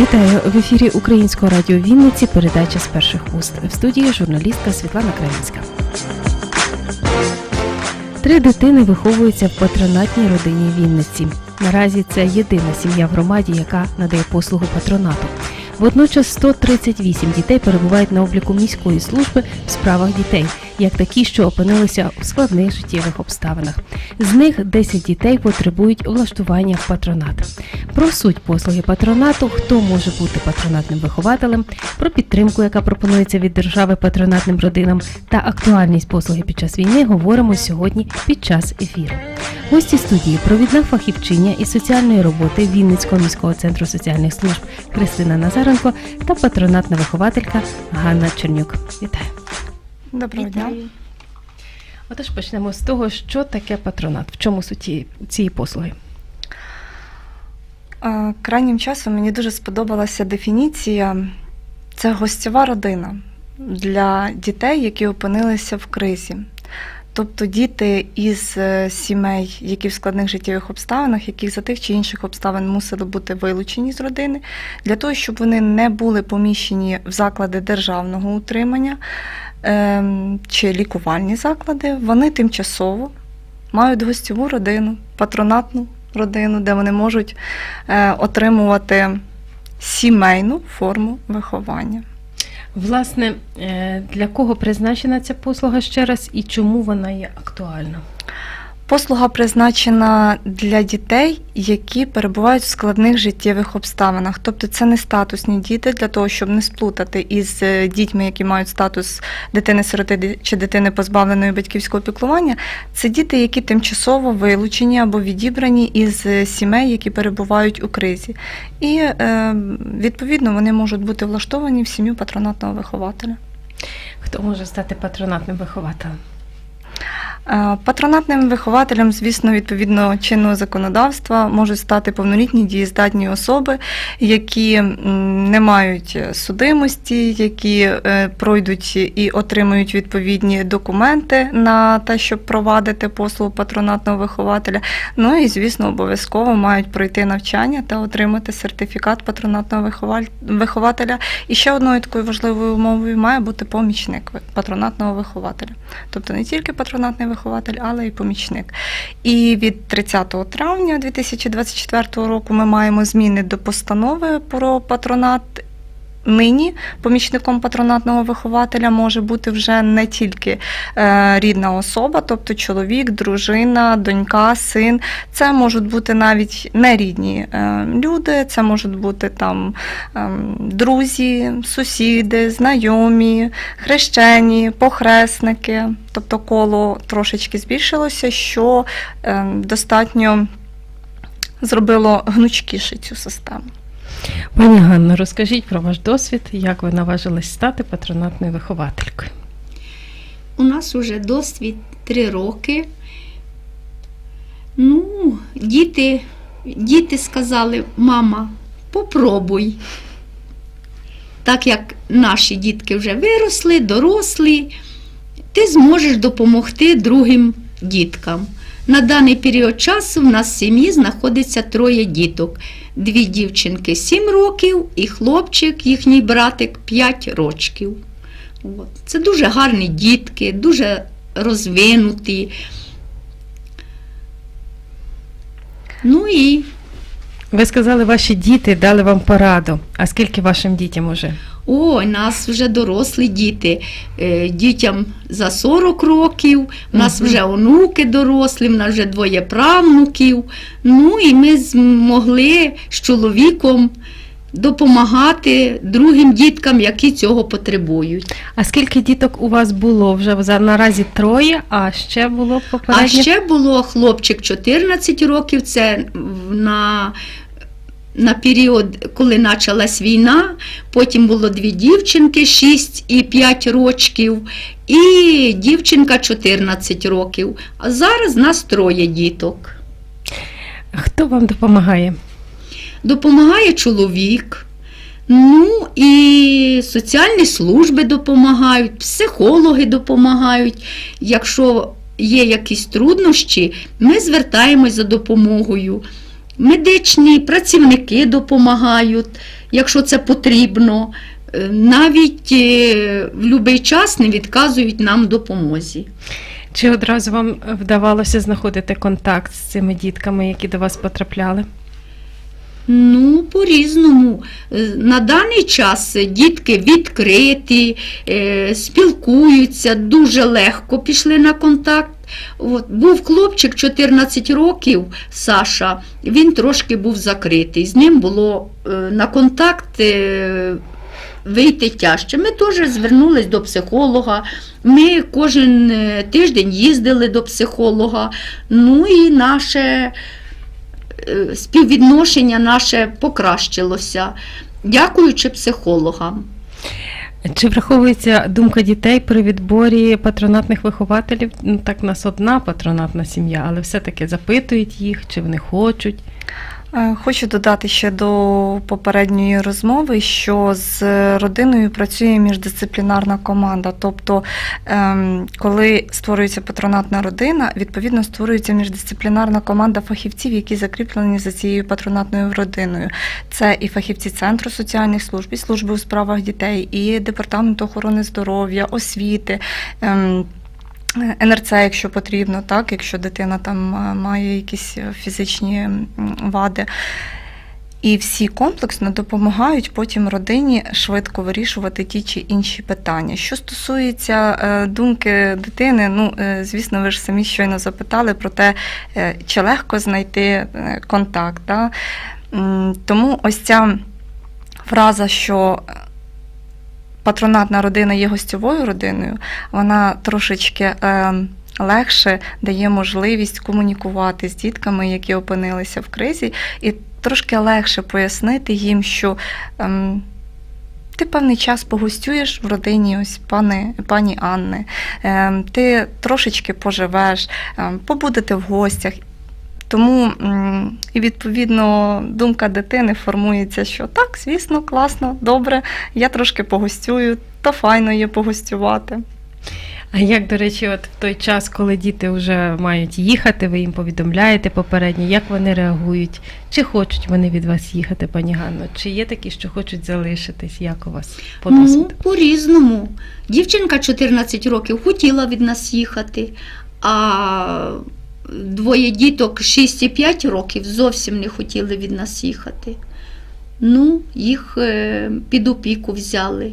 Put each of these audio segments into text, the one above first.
Вітаю в ефірі Українського радіо Вінниці. Передача з перших уст в студії журналістка Світлана Країнська. Три дитини виховуються в патронатній родині Вінниці. Наразі це єдина сім'я в громаді, яка надає послугу патронату. Водночас 138 дітей перебувають на обліку міської служби в справах дітей, як такі, що опинилися у складних життєвих обставинах. З них 10 дітей потребують влаштування в патронат. Про суть послуги патронату, хто може бути патронатним вихователем, про підтримку, яка пропонується від держави патронатним родинам, та актуальність послуги під час війни говоримо сьогодні під час ефіру. Гості студії провідна фахівчиня із соціальної роботи Вінницького міського центру соціальних служб Христина Назаренко та патронатна вихователька Ганна Чернюк. Вітаю! Доброго дня. Отож почнемо з того, що таке патронат, в чому суть цієї- послуги. Крайнім часом мені дуже сподобалася дефініція. Це гостьова родина для дітей, які опинилися в кризі. Тобто діти із е, сімей, які в складних життєвих обставинах, які за тих чи інших обставин мусили бути вилучені з родини, для того, щоб вони не були поміщені в заклади державного утримання чи лікувальні заклади, вони тимчасово мають гостьову родину, патронатну родину, де вони можуть е, отримувати сімейну форму виховання. Власне, е, для кого призначена ця послуга ще раз і чому вона є актуальна? Послуга призначена для дітей, які перебувають в складних життєвих обставинах. Тобто це не статусні діти для того, щоб не сплутати із е, дітьми, які мають статус дитини-сироти чи дитини позбавленої батьківського піклування. Це діти, які тимчасово вилучені або відібрані із е, сімей, які перебувають у кризі. І е, відповідно вони можуть бути влаштовані в сім'ю патронатного вихователя. Хто може стати патронатним вихователем? Е, Патронатним вихователем, звісно, відповідно чинного законодавства можуть стати повнолітні дієздатні особи, які не мають судимості, які е, пройдуть і отримують відповідні документи на те, щоб провадити послугу патронатного вихователя. Ну і, звісно, обов'язково мають пройти навчання та отримати сертифікат патронатного вихователя. І ще одною такою важливою умовою має бути помічник патронатного вихователя. Тобто не тільки патронатний вихователь, але й помічник. І від 30 травня 2024 року ми маємо зміни до постанови про патронат. Нині помічником патронатного вихователя може бути вже не тільки е, рідна особа, тобто чоловік, дружина, донька, син. Це можуть бути навіть нерідні е, люди, це можуть бути там ем, друзі, сусіди, знайомі, хрещені, похресники. Тобто коло трошечки збільшилося, що ем, достатньо зробило гнучкіше цю систему. Пані Ганно, розкажіть про ваш досвід, як ви наважились стати патронатною вихователькою. У нас уже досвід три роки. Ну, діти, діти сказали, мама, попробуй. Так як наші дітки вже виросли, дорослі, ти зможеш допомогти другим діткам. На даний період часу в нас в сім'ї знаходиться троє діток. Дві дівчинки 7 років і хлопчик, їхній братик 5 рочків. Це дуже гарні дітки, дуже розвинуті. Ну і Ви сказали, ваші діти дали вам пораду. А скільки вашим дітям уже? Ой, нас вже дорослі діти. Е, Дітям за 40 років, у нас вже онуки дорослі, в нас вже двоє правнуків. Ну і ми змогли з чоловіком допомагати другим діткам, які цього потребують. А скільки діток у вас було? Вже наразі троє, а ще було попередньо? А ще було хлопчик 14 років, це на, на період, коли почалась війна. Потім було дві дівчинки 6 і 5 років, і дівчинка 14 років. А зараз нас троє діток. Хто вам допомагає? Допомагає чоловік. Ну і соціальні служби допомагають, психологи допомагають. Якщо є якісь труднощі, ми звертаємось за допомогою. Медичні працівники допомагають, якщо це потрібно. Е, Навіть е, в будь-який час не відказують нам допомозі. Чи одразу вам вдавалося знаходити контакт з цими дітками, які до вас потрапляли? Ну, по-різному. Е, На даний час дітки відкриті, спілкуються, дуже легко пішли на контакт. От, був хлопчик 14 років, Саша, він трошки був закритий. З ним було е, на контакт е, вийти тяжче. Ми теж звернулись до психолога. Ми кожен е, тиждень їздили до психолога. Ну і наше співвідношення наше покращилося, дякуючи психологам. Чи враховується думка дітей при відборі патронатних вихователів? Ну, так, нас одна патронатна сім'я, але все-таки запитують їх, чи вони хочуть. Е, Хочу додати ще до попередньої розмови, що з родиною працює міждисциплінарна команда. Тобто, ем, коли створюється патронатна родина, відповідно створюється міждисциплінарна команда фахівців, які закріплені за цією патронатною родиною. Це і фахівці Центру соціальних служб, і служби у справах дітей, і департаменту охорони здоров'я, освіти. НРЦ, якщо потрібно, так, якщо дитина там е, має якісь е, фізичні вади. І всі комплексно допомагають потім родині швидко вирішувати ті чи інші питання. Що стосується е, думки дитини, ну звісно, ви ж самі щойно запитали про те, чи легко знайти контакт. Да? Тому ось ця фраза, що патронатна родина є гостьовою родиною, вона трошечки е, легше дає можливість комунікувати з дітками, які опинилися в кризі, і трошки легше пояснити їм, що ем, ти певний час погостюєш в родині ось пани, пані Анни, ем, ти трошечки поживеш, ем, побудете в гостях. Тому і відповідно думка дитини формується, що так, звісно, класно, добре, я трошки погостюю, то файно є погостювати. А як, до речі, от в той час, коли діти вже мають їхати, ви їм повідомляєте попередньо, як вони реагують? Чи хочуть вони від вас їхати, пані Ганно? Чи є такі, що хочуть залишитись? Як у вас по Ну, по-різному. Дівчинка 14 років хотіла від нас їхати, а двоє діток 6 і 5 років зовсім не хотіли від нас їхати. Ну, їх е, під опіку взяли.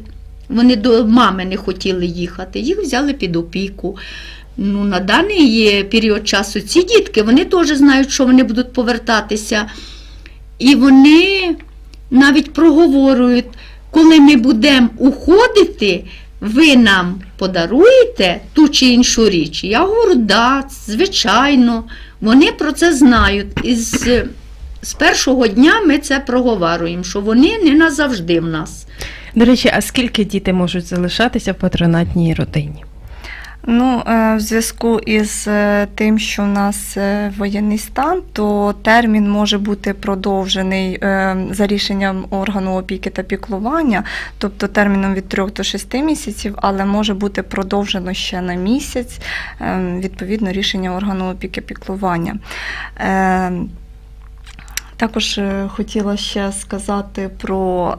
Вони до мами не хотіли їхати, їх взяли під опіку. Ну, на даний період часу ці дітки вони теж знають, що вони будуть повертатися. І вони навіть проговорюють, коли ми будемо уходити, ви нам подаруєте ту чи іншу річ. Я говорю, да, звичайно. Вони про це знають. І з, з першого дня ми це проговорюємо, що вони не назавжди в нас. До речі, а скільки діти можуть залишатися в патронатній родині? Ну, е, в зв'язку із е, тим, що в нас е, воєнний стан, то термін може бути продовжений за рішенням органу опіки та піклування, тобто терміном від 3 до 6 місяців, але може бути продовжено ще на місяць, відповідно рішення органу опіки піклування. Також хотіла ще сказати про.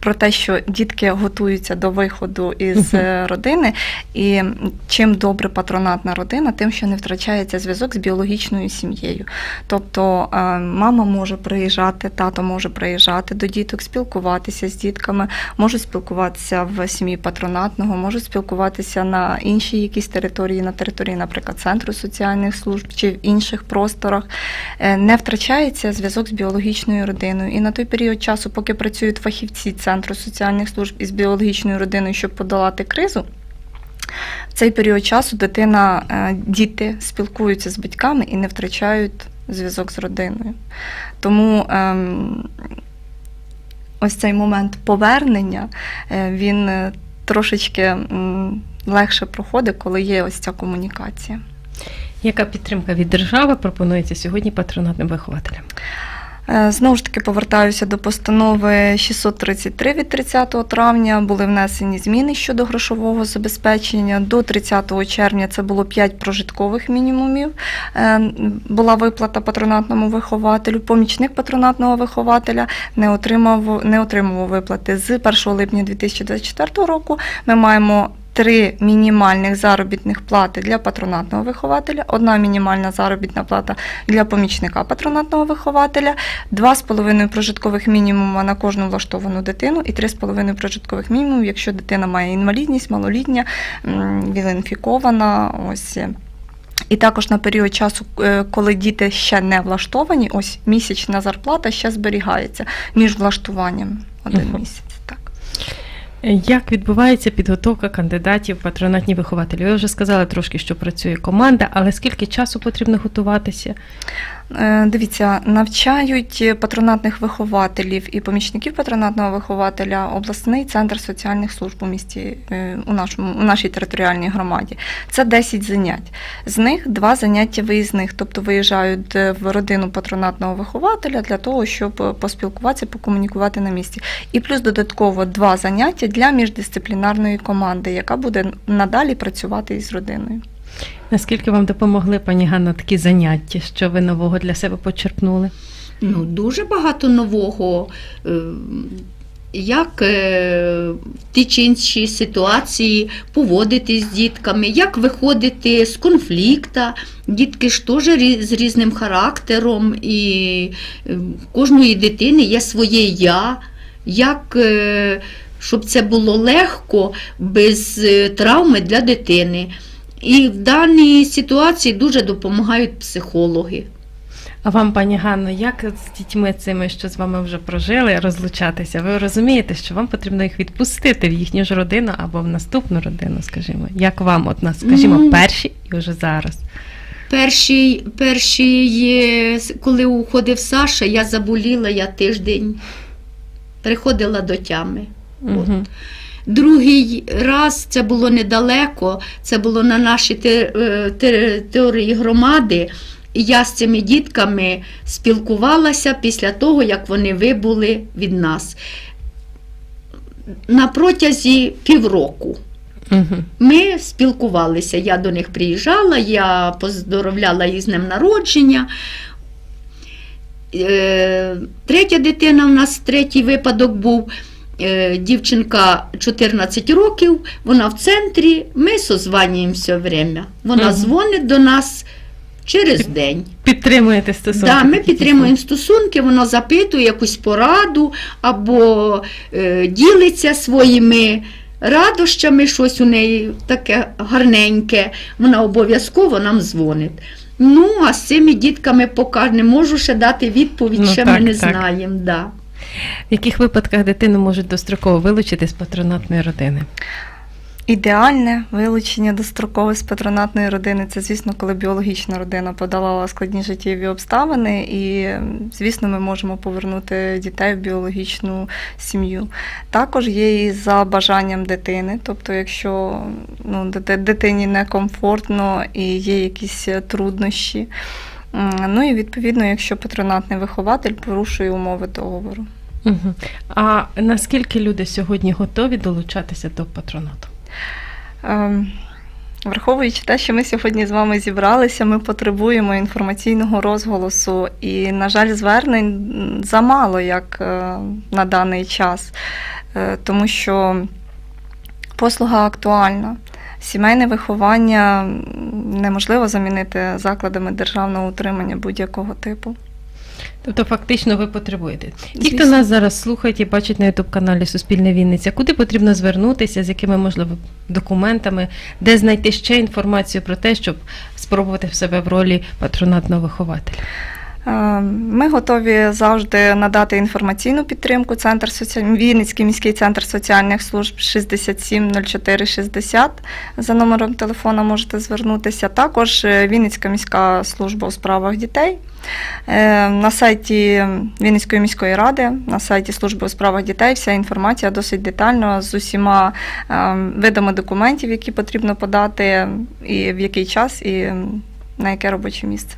Про те, що дітки готуються до виходу із е, родини, і чим добре патронатна родина, тим, що не втрачається зв'язок з біологічною сім'єю. Тобто е, мама може приїжджати, тато може приїжджати до діток, спілкуватися з дітками, можуть спілкуватися в сім'ї патронатного, можуть спілкуватися на іншій якійсь території, на території, наприклад, центру соціальних служб чи в інших просторах. Е, Не втрачається зв'язок з біологічною родиною. І на той період часу, поки працюють фахівці Центру соціальних служб із біологічною родиною, щоб подолати кризу, в цей період часу дитина, е, діти спілкуються з батьками і не втрачають зв'язок з родиною. Тому ем, ось цей момент повернення е, він е, трошечки легше проходить, коли є ось ця комунікація. Яка підтримка від держави пропонується сьогодні патронатним вихователям? Е, Знову ж таки повертаюся до постанови 633 від 30 травня. Були внесені зміни щодо грошового забезпечення. До 30 червня це було 5 прожиткових мінімумів. Е, Була виплата патронатному вихователю. Помічник патронатного вихователя не отримав, не отримував виплати. З 1 липня 2024 року ми маємо три мінімальних заробітних плати для патронатного вихователя, одна мінімальна заробітна плата для помічника патронатного вихователя, два з половиною прожиткових мінімума на кожну влаштовану дитину і три з половиною прожиткових мінімумів, якщо дитина має інвалідність, малолітня, віл-інфікована, ось. І також на період часу, е, коли діти ще не влаштовані, ось місячна зарплата ще зберігається між влаштуванням один місяць. Як відбувається підготовка кандидатів в патронатні вихователі? Ви вже сказали трошки, що працює команда, але скільки часу потрібно готуватися? Е, Дивіться, навчають патронатних вихователів і помічників патронатного вихователя обласний центр соціальних служб у місті е, у нашому у нашій територіальній громаді. Це 10 занять. З них два заняття виїзних, тобто виїжджають е, в родину патронатного вихователя для того, щоб поспілкуватися, покомунікувати на місці. І плюс додатково два заняття для міждисциплінарної команди, яка буде надалі працювати із родиною. Наскільки вам допомогли, пані Ганна, такі заняття, що ви нового для себе почерпнули? Ну, дуже багато нового. е, Як е, в ті чи інші ситуації поводитись з дітками, як виходити з конфлікта. Дітки ж теж з різним характером, і е, кожної дитини є своє я. Як, щоб це було легко, без е, травми для дитини. І в даній ситуації дуже допомагають психологи. А вам, пані Ганно, як з дітьми цими, що з вами вже прожили, розлучатися? Ви розумієте, що вам потрібно їх відпустити в їхню ж родину або в наступну родину, скажімо. Як вам, от нас, скажімо, Ну. перші і вже зараз? Перший, перший, коли уходив Саша, я заболіла я тиждень, приходила до тями. Угу. Другий раз це було недалеко, це було на нашій е, території громади. І я з цими дітками спілкувалася після того, як вони вибули від нас. На протязі півроку. Угу. Ми спілкувалися. Я до них приїжджала, я поздоровляла їх з днем народження. Е, Третя дитина в нас третій випадок був. Е, Дівчинка 14 років, вона в центрі, ми созванюємося время. Вона Мгм. дзвонить до нас через день. Підтримуєте стосунки? Да, ми підтримуємо стосунки, вона запитує якусь пораду або е, ділиться своїми радощами, щось у неї таке гарненьке. Вона обов'язково нам дзвонить. Ну, а з цими дітками поки не можу ще дати відповідь, Ну, ще так, ми не так. знаємо. Да. В яких випадках дитину можуть достроково вилучити з патронатної родини? Ідеальне вилучення дострокове з патронатної родини це, звісно, коли біологічна родина подолала складні життєві обставини, і, звісно, ми можемо повернути дітей в біологічну сім'ю. Також є і за бажанням дитини, тобто, якщо ну, дити- дитині некомфортно і є якісь труднощі. Ну і відповідно, якщо патронатний вихователь порушує умови договору. Угу. А наскільки люди сьогодні готові долучатися до патронату? Ем, Враховуючи те, що ми сьогодні з вами зібралися, ми потребуємо інформаційного розголосу, і, на жаль, звернень замало як е, на даний час, Е, тому що послуга актуальна. Сімейне виховання неможливо замінити закладами державного утримання будь-якого типу. Тобто, фактично, ви потребуєте. Ті, хто нас зараз слухають і бачить на youtube каналі Суспільне Вінниця, куди потрібно звернутися, з якими можливо документами, де знайти ще інформацію про те, щоб спробувати в себе в ролі патронатного вихователя. Е, Ми готові завжди надати інформаційну підтримку. Центр соці... Вінницький міський центр соціальних служб 67 04 60. За номером телефона можете звернутися. Також е, Вінницька міська служба у справах дітей. Е, На сайті Вінницької міської ради, на сайті служби у справах дітей, вся інформація досить детально з усіма видами документів, які потрібно подати, і в який час, і на яке робоче місце.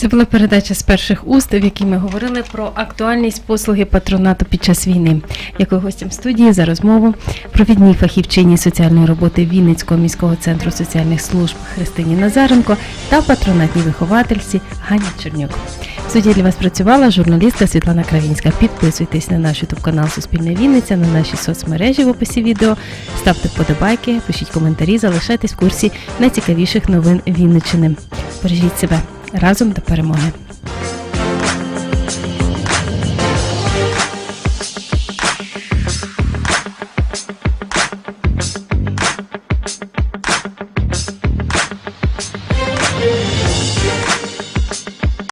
Це була передача з перших уст, в якій ми говорили про актуальність послуги патронату під час війни. Дякую гостям студії за розмову. Провідній фахівчині соціальної роботи Вінницького міського центру соціальних служб Христині Назаренко та патронатній виховательці Гані Чернюк. В суді для вас працювала журналістка Світлана Кравінська. Підписуйтесь на наш ютуб канал Суспільне Вінниця, на наші соцмережі в описі відео. Ставте вподобайки, пишіть коментарі, залишайтесь в курсі найцікавіших новин Вінниччини. Бережіть себе разом до перемоги.